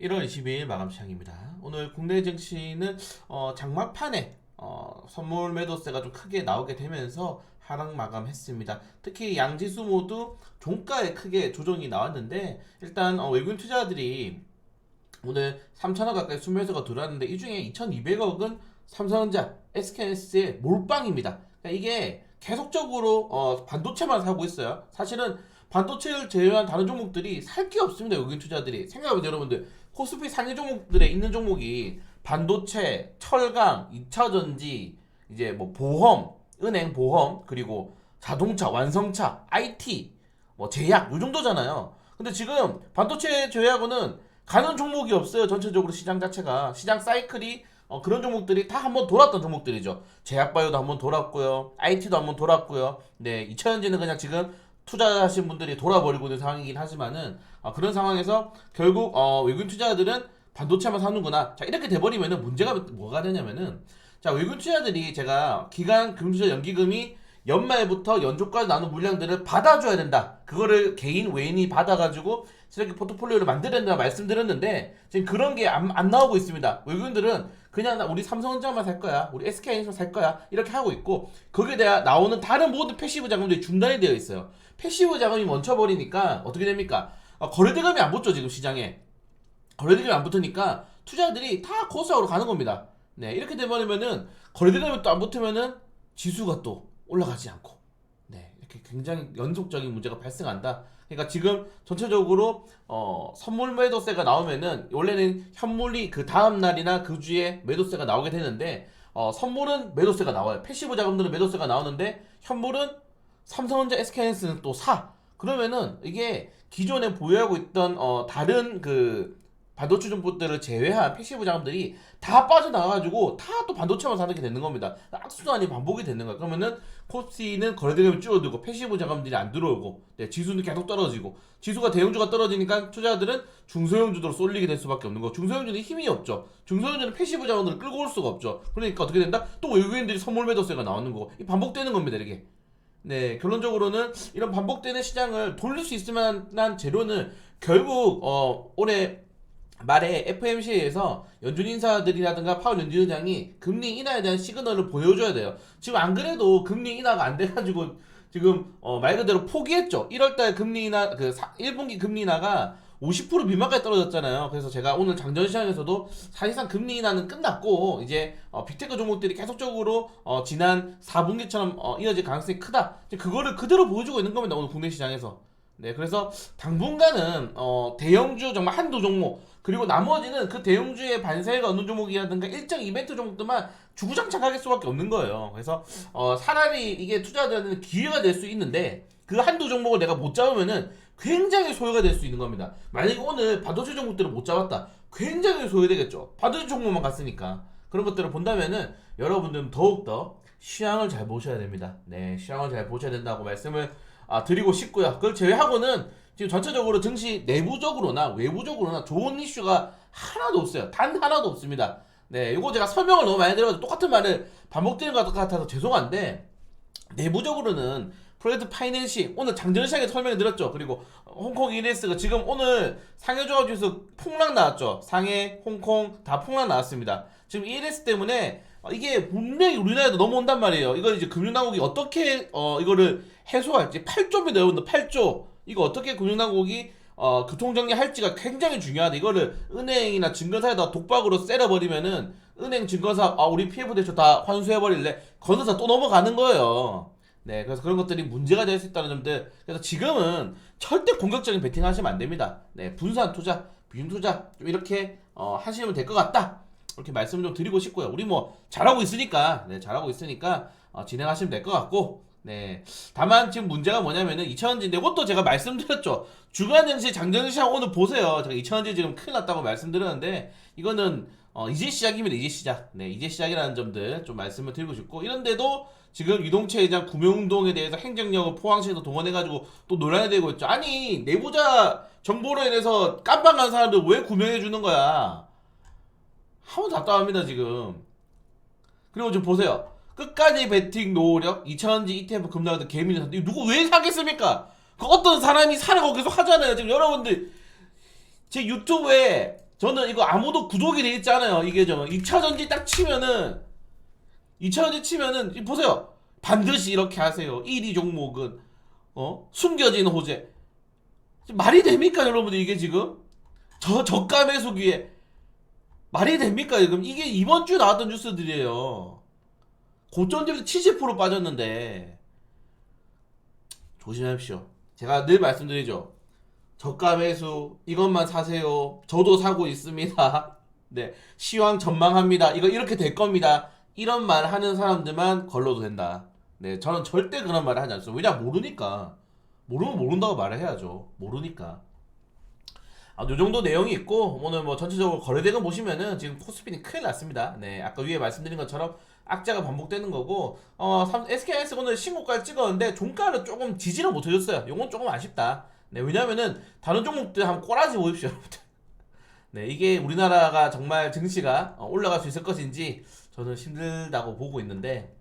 1월 22일 마감 시장입니다. 오늘 국내 증시는 어, 장막판에 어, 선물 매도세가 좀 크게 나오게 되면서 하락 마감했습니다. 특히 양지수 모두 종가에 크게 조정이 나왔는데 일단 어, 외국인 투자들이 오늘 3천억 가까이 순매수가 들어왔는데 이 중에 2,200억은 삼성전자, SKS의 몰빵입니다. 그러니까 이게 계속적으로 어, 반도체만 사고 있어요. 사실은 반도체를 제외한 다른 종목들이 살 게 없습니다. 외국인 투자들이 생각해보세요, 여러분들. 코스피 상위 종목들에 있는 종목이 반도체, 철강, 2차전지, 이제 뭐 보험, 은행 보험, 그리고 자동차, 완성차, IT, 뭐 제약 요 정도잖아요. 근데 지금 반도체 제외하고는 가는 종목이 없어요. 전체적으로 시장 자체가 시장 사이클이 어, 그런 종목들이 다 한번 돌았던 종목들이죠. 제약바이오도 한번 돌았고요. IT도 한번 돌았고요. 네, 2차전지는 그냥 지금 투자하신 분들이 돌아버리고 있는 상황이긴 하지만은 어, 그런 상황에서 결국 어, 외국인 투자자들은 반도체만 사는구나. 자 이렇게 돼버리면은 문제가 뭐가 되냐면은 자 외국인 투자자들이 제가 기간 금수저 연기금이 연말부터 연초까지 나눈 물량들을 받아줘야 된다. 그거를 개인 외인이 받아가지고 이렇게 포트폴리오를 만들어야 된다 말씀드렸는데 지금 그런 게 안 안 나오고 있습니다. 외국인들은 그냥 나 우리 삼성전자만 살 거야, 우리 SK하이닉스만 살 거야 이렇게 하고 있고 거기에 대한 나오는 다른 모든 패시브 자금들이 중단이 되어 있어요. 패시브 자금이 멈춰버리니까 어떻게 됩니까? 어, 거래대금이 안 붙죠 지금 시장에 거래대금이 안 붙으니까 투자들이 다 코스닥으로 가는 겁니다. 네 이렇게 돼버리면은 거래대금이 또 안 붙으면은 지수가 또 올라가지 않고 네 이렇게 굉장히 연속적인 문제가 발생한다. 그러니까 지금 전체적으로 어, 선물 매도세가 나오면은 원래는 현물이 그 다음 날이나 그 주에 매도세가 나오게 되는데 어, 선물은 매도세가 나와요. 패시브 자금들은 매도세가 나오는데 현물은 삼성전자, SK하이닉스는 또 사. 그러면은 이게 기존에 보유하고 있던 어, 다른 그 반도체 종목들을 제외한 패시브 자금들이 다 빠져나가가지고 다 또 반도체만 사게 되는 겁니다. 악순환이 반복이 되는 거야. 그러면은 코스피는 거래대금이 줄어들고 패시브 자금들이 안 들어오고 네, 지수는 계속 떨어지고 지수가 대형주가 떨어지니까 투자들은 중소형주로 쏠리게 될 수밖에 없는 거. 중소형주는 힘이 없죠. 중소형주는 패시브 자금들을 끌고 올 수가 없죠. 그러니까 어떻게 된다? 또 외국인들이 선물 매도세가 나오는 거고 이 반복되는 겁니다. 이게. 네, 결론적으로는 이런 반복되는 시장을 돌릴 수 있을 만한 재료는 결국 어, 올해 말에 FMC에서 연준 인사들이라든가 파월 연준 의장이 금리 인하에 대한 시그널을 보여줘야 돼요. 지금 안 그래도 금리 인하가 안 돼가지고 지금 어, 말 그대로 포기했죠. 1월달 금리 인하 그 1분기 금리 인하가 50% 미만까지 떨어졌잖아요. 그래서 제가 오늘 장전 시장에서도 사실상 금리 인하는 끝났고 이제 어, 빅테크 종목들이 계속적으로 어, 지난 4분기처럼 어, 이어질 가능성이 크다. 그거를 그대로 보여주고 있는 겁니다. 오늘 국내 시장에서. 네, 그래서 당분간은 어, 대형주 정말 한두 종목 그리고 나머지는 그 대형주의 반세가 어느 종목이라든가 일정 이벤트 종목들만 주구장창 하게 수밖에 없는 거예요. 그래서 어, 차라리 이게 투자자들은 기회가 될 수 있는데 그 한두 종목을 내가 못 잡으면은 굉장히 소요가 될 수 있는 겁니다. 만약에 오늘 반도체 종목들을 못 잡았다, 굉장히 소요되겠죠. 반도체 종목만 갔으니까 그런 것들을 본다면은 여러분들은 더욱 더 시황을 잘 보셔야 됩니다. 네, 시황을 잘 보셔야 된다고 말씀을 아, 드리고 싶고요. 그걸 제외하고는 지금 전체적으로 증시 내부적으로나 외부적으로나 좋은 이슈가 하나도 없어요. 단 하나도 없습니다. 네, 이거 제가 설명을 너무 많이 드려서 똑같은 말을 반복되는 것 같아서 죄송한데 내부적으로는 프로젝트 파이낸시 오늘 장전 시장에 설명해 드렸죠. 그리고 홍콩 ENS가 지금 오늘 상해 조합주에서 폭락 나왔죠. 상해, 홍콩 다 폭락 나왔습니다. 지금 ENS 때문에 이게 분명히 우리나라에도 넘어온단 말이에요. 이걸 이제 금융당국이 어떻게 어 이거를 해소할지 8조입니다, 여러분들 8조. 이거 어떻게 금융당국이 어, 교통정리할지가 굉장히 중요하다. 이거를 은행이나 증권사에다 독박으로 쎄려버리면은 은행 증권사 아 우리 PF 대출 다 환수해버릴래 건설사 또 넘어가는 거예요. 네, 그래서 그런 것들이 문제가 될 수 있다는 점들. 그래서 지금은 절대 공격적인 베팅 하시면 안 됩니다. 네, 분산 투자, 비중 투자 좀 이렇게 어, 하시면 될 것 같다. 이렇게 말씀 좀 드리고 싶고요. 우리 뭐 잘하고 있으니까, 네, 잘하고 있으니까 어, 진행하시면 될 것 같고. 네. 다만 지금 문제가 뭐냐면은 2차전지인데 이것도 제가 말씀드렸죠. 주간 증시 장전 시장 오늘 보세요. 제가 2차전지 지금 큰일 났다고 말씀드렸는데 이거는 어, 이제 시작입니다. 이제 시작. 네, 이제 시작이라는 점들 좀 말씀을 드리고 싶고 이런데도 지금 유동체 회장 구명운동에 대해서 행정력을 포항시에서 동원해가지고 또 논란이 되고 있죠. 아니 내부자 정보로 인해서 깜빵한 사람들 왜 구명해 주는 거야? 하고 답답합니다 지금. 그리고 좀 보세요. 끝까지 베팅 노력 2차전지 ETF 급락하던 개미는 샀는데 누구 왜 사겠습니까? 그 어떤 사람이 사라고 계속 하잖아요. 지금 여러분들 제 유튜브에 저는 이거 아무도 구독이 돼 있잖아요. 이게 저 2차 전지 딱 치면은 2차 전지 치면은 이 보세요. 반드시 이렇게 하세요. 1위 종목은 어? 숨겨진 호재. 말이 됩니까, 여러분들 이게 지금? 저 저가 매수 기에 말이 됩니까, 지금? 이게 이번 주 나왔던 뉴스들이에요. 고점들이 70% 빠졌는데 조심하십시오. 제가 늘 말씀드리죠. 저가 매수 이것만 사세요. 저도 사고 있습니다. 네, 시황 전망합니다. 이거 이렇게 될 겁니다. 이런 말 하는 사람들만 걸러도 된다. 네, 저는 절대 그런 말을 하지 않습니다. 왜냐 모르니까 모르면 모른다고 말을 해야죠. 모르니까. 아, 요 정도 내용이 있고 오늘 뭐 전체적으로 거래대금 보시면은 지금 코스피는 큰일 났습니다. 네, 아까 위에 말씀드린 것처럼 악재가 반복되는 거고 어 삼- SKS 오늘 신고가를 찍었는데 종가를 조금 지지를 못 해줬어요. 요건 조금 아쉽다. 네, 왜냐면은 다른 종목들 한번 꼬라지 보십시오, 여러분들. 네, 이게 우리나라가 정말 증시가 어, 올라갈 수 있을 것인지 저는 힘들다고 보고 있는데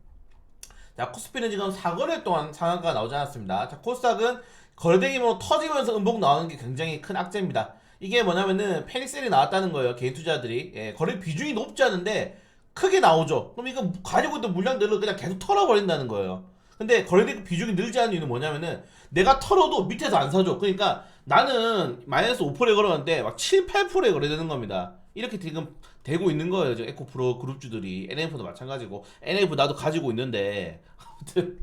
자, 코스피는 지금 4거래 동안 상한가가 나오지 않았습니다. 자, 코스닥은 거래대금으로 터지면서 음봉 나오는 게 굉장히 큰 악재입니다. 이게 뭐냐면은 페닉셀이 나왔다는 거예요. 개인 투자들이. 예, 거래 비중이 높지 않은데 크게 나오죠. 그럼 이거 가지고 있던 물량들을 그냥 계속 털어버린다는 거예요. 근데 거래대금 비중이 늘지 않는 이유는 뭐냐면은 내가 털어도 밑에서 안 사줘. 그러니까 나는 마이너스 5%에 걸었는데 막 7, 8%에 거래되는 겁니다. 이렇게 지금 되고 있는 거예요. 저 에코프로 그룹주들이 NF도 마찬가지고 NF 나도 가지고 있는데 아무튼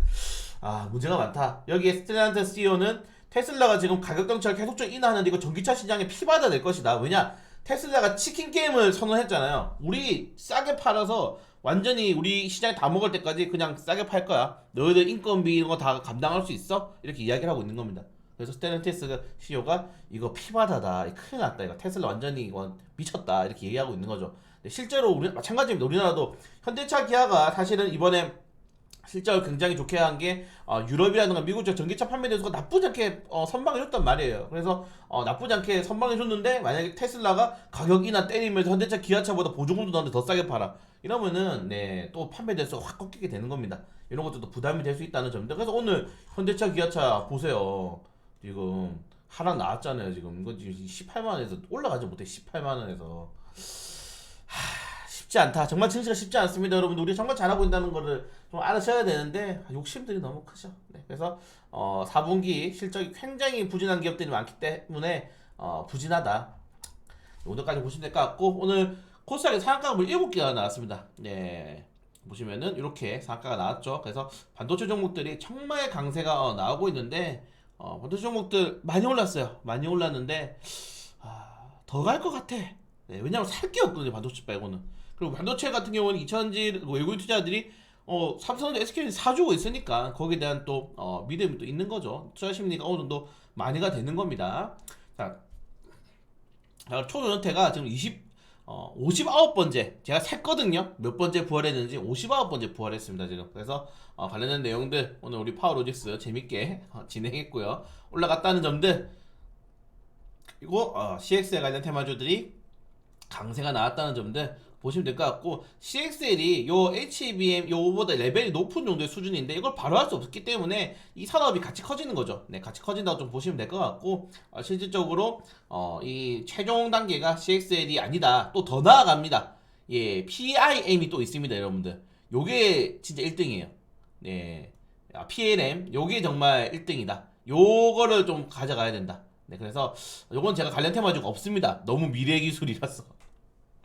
아 문제가 많다. 여기에 스텔란트 CEO는 테슬라가 지금 가격 정책을 계속적으로 인하하는데 이거 전기차 시장에 피받아 낼 것이다. 왜냐? 테슬라가 치킨 게임을 선언했잖아요. 우리 싸게 팔아서 완전히 우리 시장에 다 먹을 때까지 그냥 싸게 팔 거야. 너희들 인건비 이런 거 다 감당할 수 있어? 이렇게 이야기를 하고 있는 겁니다. 그래서 스텔란티스 CEO가 이거 피바다다, 큰일 났다, 이거 테슬라 완전히 이건 미쳤다 이렇게 얘기하고 있는 거죠. 실제로 우리 마찬가지입니다. 우리나라도 현대차 기아가 사실은 이번에 실적을 굉장히 좋게 한게 어, 유럽이라든가 미국 쪽 전기차 판매 대수가 나쁘지 않게 어, 선방해줬단 말이에요. 그래서 어, 나쁘지 않게 선방해줬는데 만약에 테슬라가 가격 인하 때리면서 현대차 기아차보다 보조금도 너한테 더 싸게 팔아 이러면은 네, 또 판매 대수가 확 꺾이게 되는 겁니다. 이런 것들도 부담이 될 수 있다는 점인데 그래서 오늘 현대차 기아차 보세요. 지금 하락 나왔잖아요. 지금 이거 지금 18만 원에서 올라가지 못해 18만 원에서 쉽지 않다. 정말 증시가 쉽지 않습니다, 여러분. 우리 정말 잘하고 있다는 거를 좀 알아셔야 되는데 욕심들이 너무 크죠. 네, 그래서 어, 4분기 실적이 굉장히 부진한 기업들이 많기 때문에 어, 부진하다. 오늘까지 보시면 될 것 같고 오늘 코스닥에 상한가가 7개가 나왔습니다. 네. 보시면은 이렇게 상한가가 나왔죠. 그래서 반도체 종목들이 정말 강세가 어, 나오고 있는데 어, 반도체 종목들 많이 올랐어요. 많이 올랐는데 아, 더갈 것 같아. 네, 왜냐면 살 게 없거든요. 반도체 빼고는. 그리고 반도체 같은 경우는 2000지 외국인 투자들이 어, 삼성전자 SK는 사주고 있으니까 거기에 대한 또 어, 믿음이 또 있는 거죠. 투자 심리가 어느 정도 많이가 되는 겁니다. 자, 자 초전태가 지금 20 어, 59번째 제가 셌거든요. 몇 번째 부활했는지 59번째 부활했습니다. 지금 그래서 어, 관련된 내용들 오늘 우리 파워로직스 재밌게 어, 진행했고요. 올라갔다는 점들 그리고 어, CX에 관련 테마주들이 강세가 나왔다는 점들 보시면 될 것 같고 CXL이 요 HBM 요보다 레벨이 높은 정도의 수준인데 이걸 바로 할 수 없기 때문에 이 산업이 같이 커지는 거죠. 네, 같이 커진다고 좀 보시면 될 것 같고 어, 실질적으로 어, 이 최종 단계가 CXL이 아니다. 또 더 나아갑니다. 예, PIM이 또 있습니다, 여러분들. 요게 진짜 1등이에요. 네. 아, PLM 요게 정말 1등이다. 요거를 좀 가져가야 된다. 네, 그래서 요건 제가 관련 테마주가 없습니다. 너무 미래 기술이라서.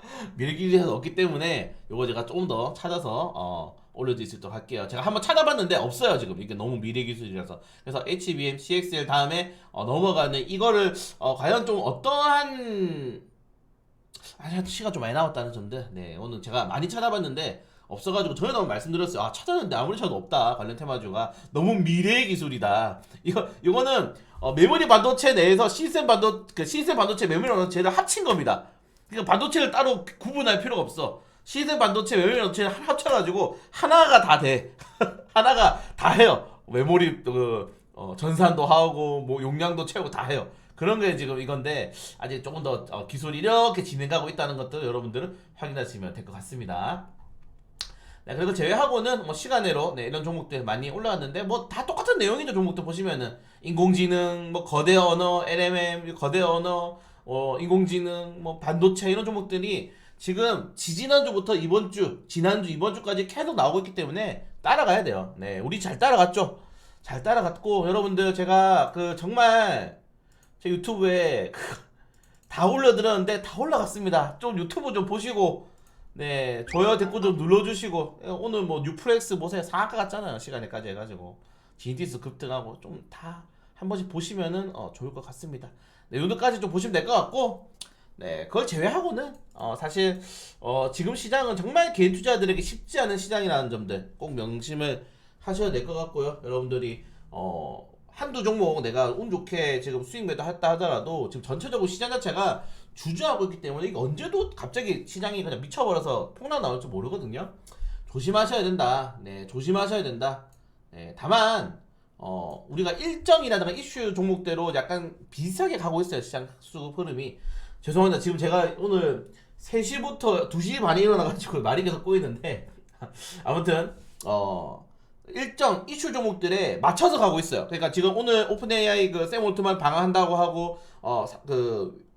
미래 기술에서 없기 때문에 요거 제가 조금 더 찾아서 어, 올려드릴 수 있도록 할게요. 제가 한번 찾아봤는데 없어요 지금 이게 너무 미래 기술이라서 그래서 HBM, CXL 다음에 어, 넘어가는 이거를 어, 과연 좀 어떠한 아 시가 좀 많이 남았다는 점들 네 오늘 제가 많이 찾아봤는데 없어가지고 전에 한번 말씀드렸어요. 아 찾았는데 아무리 찾아도 없다 관련 테마주가 너무 미래의 기술이다. 이거 이거는 어, 메모리 반도체 내에서 시스템 반도 그 시스템 반도체 메모리 반도체를 합친 겁니다. 그러니까 반도체를 따로 구분할 필요가 없어. 시스템 반도체 메모리 반도체를 하- 합쳐가지고 하나가 다 돼. 하나가 다 해요. 메모리 그 어, 전산도 하고 뭐 용량도 채우고 다 해요. 그런 게 지금 이건데 아직 조금 더 어, 기술이 이렇게 진행하고 있다는 것들 여러분들은 확인하시면 될 것 같습니다. 네, 그리고 제외하고는 뭐 시간외로 네, 이런 종목들 많이 올라왔는데 뭐 다 똑같은 내용이죠 종목들 보시면은 인공지능 뭐 거대 언어 LMM 거대 언어 어, 인공지능, 뭐 반도체 이런 종목들이 지금 지지난주부터 이번 주, 지난주, 이번 주까지 계속 나오고 있기 때문에 따라가야 돼요. 네, 우리 잘 따라갔죠. 잘 따라갔고 여러분들 제가 그 정말 제 유튜브에 그 다 올려드렸는데 다 올라갔습니다. 좀 유튜브 좀 보시고 네 좋아요 댓글 좀 눌러주시고 예, 오늘 뭐 뉴프렉스 모세 상한가 갔잖아요 시간에까지 해가지고 지니티스 급등하고 좀 다 한 번씩 보시면은 어, 좋을 것 같습니다. 네, 오늘까지 좀 보시면 될 것 같고 네 그걸 제외하고는 어, 사실 어, 지금 시장은 정말 개인 투자자들에게 쉽지 않은 시장이라는 점들 꼭 명심을 하셔야 될 것 같고요. 여러분들이 어, 한두 종목 내가 운 좋게 지금 수익 매도 했다 하더라도 지금 전체적으로 시장 자체가 주저하고 있기 때문에 이게 언제도 갑자기 시장이 그냥 미쳐버려서 폭락 나올지 모르거든요. 조심하셔야 된다. 네, 조심하셔야 된다. 네, 다만 어, 우리가 일정이라든가 이슈 종목대로 약간 비슷하게 가고 있어요. 시장 수급 흐름이. 죄송합니다. 지금 제가 오늘 3시부터 2시 반에 일어나가지고 말이 계속 꼬이는데 아무튼 어 일정 이슈 종목들에 맞춰서 가고 있어요. 그러니까 지금 오늘 오픈 AI 그샘 올트만 방한한다고 하고 어 그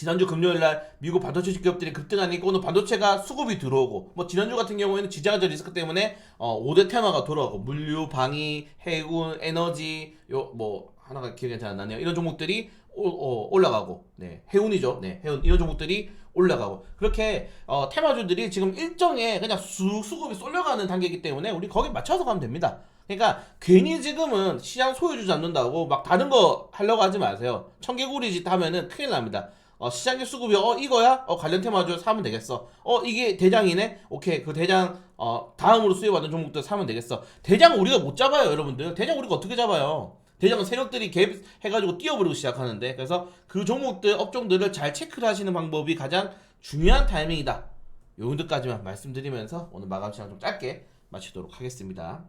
지난주 금요일 날 미국 반도체 기업들이 급등하니까 오늘 반도체가 수급이 들어오고 뭐 지난주 같은 경우에는 지정학적 리스크 때문에 어 5대 테마가 돌아오고 물류, 방위, 해군, 에너지 요 뭐 하나가 기억이 잘 안 나네요. 이런 종목들이 오- 어, 올라가고 네 해운이죠. 네 해운 이런 종목들이 올라가고 그렇게 어, 테마주들이 지금 일정에 그냥 수, 수급이 쏠려가는 단계이기 때문에 우리 거기 맞춰서 가면 됩니다. 그러니까 괜히 지금은 시장 소유주 잡는다고 막 다른 거 하려고 하지 마세요. 청개구리 짓 하면은 큰일 납니다. 어, 시장의 수급이 어 이거야? 어 관련 테마주 사면 되겠어. 어 이게 대장이네. 오케이 그 대장 어 다음으로 수혜받는 종목들 사면 되겠어. 대장 우리가 못 잡아요, 여러분들. 대장 우리가 어떻게 잡아요? 대장은 세력들이 개입해가지고 뛰어버리고 시작하는데 그래서 그 종목들 업종들을 잘 체크를 하시는 방법이 가장 중요한 타이밍이다. 요 정도까지만 말씀드리면서 오늘 마감 시간 좀 짧게 마치도록 하겠습니다.